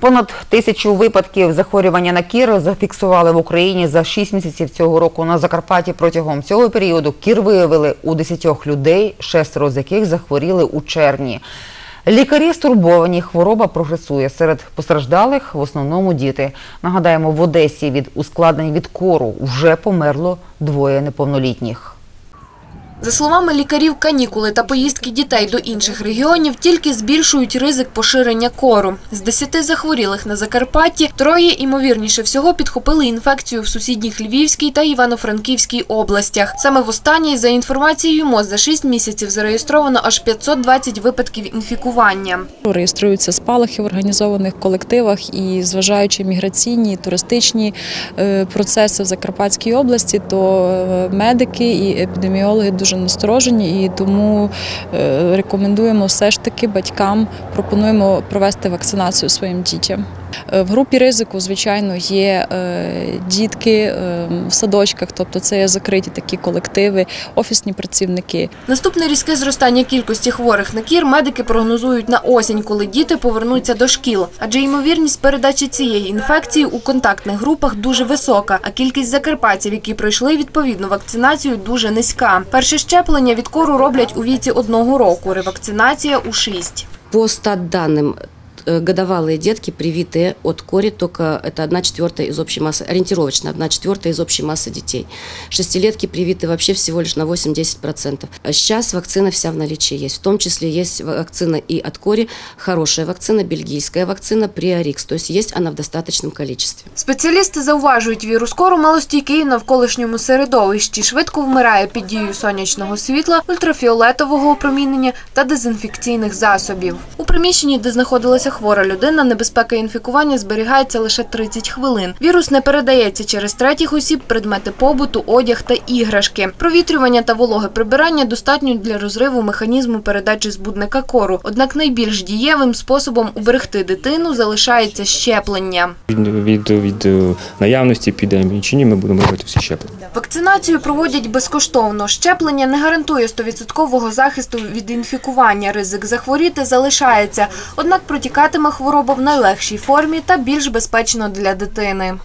Понад тисячу випадків захворювання на кір зафіксували в Україні за 6 місяців цього року на Закарпатті. Протягом цього періоду кір виявили у 10 людей, шестеро з яких захворіли у червні. Лікарі стурбовані, хвороба прогресує. Серед постраждалих в основному діти. Нагадаємо, в Одесі від ускладнень від кору вже померло двоє неповнолітніх. За словами лікарів, канікули та поїздки дітей до інших регіонів тільки збільшують ризик поширення кору. З 10 захворілих на Закарпатті троє, імовірніше всього, підхопили інфекцію в сусідніх Львівській та Івано-Франківській областях. Саме в останній, за інформацією МОЗ, за 6 місяців зареєстровано аж 520 випадків інфікування. Реєструються спалахи в організованих колективах і зважаючи міграційні, туристичні е, процеси в Закарпатській області, то е, медики і епідеміологи дуже насторожені, і тому е, рекомендуємо все ж таки батькам, пропонуємо провести вакцинацію своїм дітям. Е, В групі ризику, звичайно, є е, дітки е, в садочках, тобто це є закриті такі колективи, офісні працівники. Наступне різке зростання кількості хворих на кір медики прогнозують на осінь, коли діти повернуться до шкіл. Адже ймовірність передачі цієї інфекції у контактних групах дуже висока, а кількість закарпатців, які пройшли відповідну вакцинацію, дуже низька. Перше щеплення від кору роблять у віці одного року, ревакцинація у шість. По стат-данным, э, годовалые детки, привитые от кори, только это 1 четвертая из общей массы, ориентировочно 1 четвертая из общей массы детей. Шестилетки привиты вообще всего лишь на 8-10%. А Сейчас вакцина вся в наличии есть. В том числе есть вакцина и от кори, хорошая вакцина, бельгийская вакцина, Приорикс. То есть есть она в достаточном количестве. Спеціалісти зауважують, вірус кору малостійкий в навколишньому середовищі, швидко вмирає під дією сонячного світла, ультрафіолетового опромінення та дезінфекційних засобів. У приміщенні, де знаходилася хвора людина, небезпека інфікування зберігається лише 30 хвилин. Вірус не передається через третіх осіб, предмети побуту, одяг та іграшки. Провітрювання та вологе прибирання достатньо для розриву механізму передачі збудника кору. Однак найбільш дієвим способом уберегти дитину залишається щеплення. Від, від, від е, наявності епідемії чи ні, ми будемо робити всі щеплення. Вакцинацію проводять безкоштовно. Щеплення не гарантує 100% захисту від інфікування. Ризик захворіти залишається. Однак протікатиме хвороба в найлегшій формі та більш безпечно для дитини.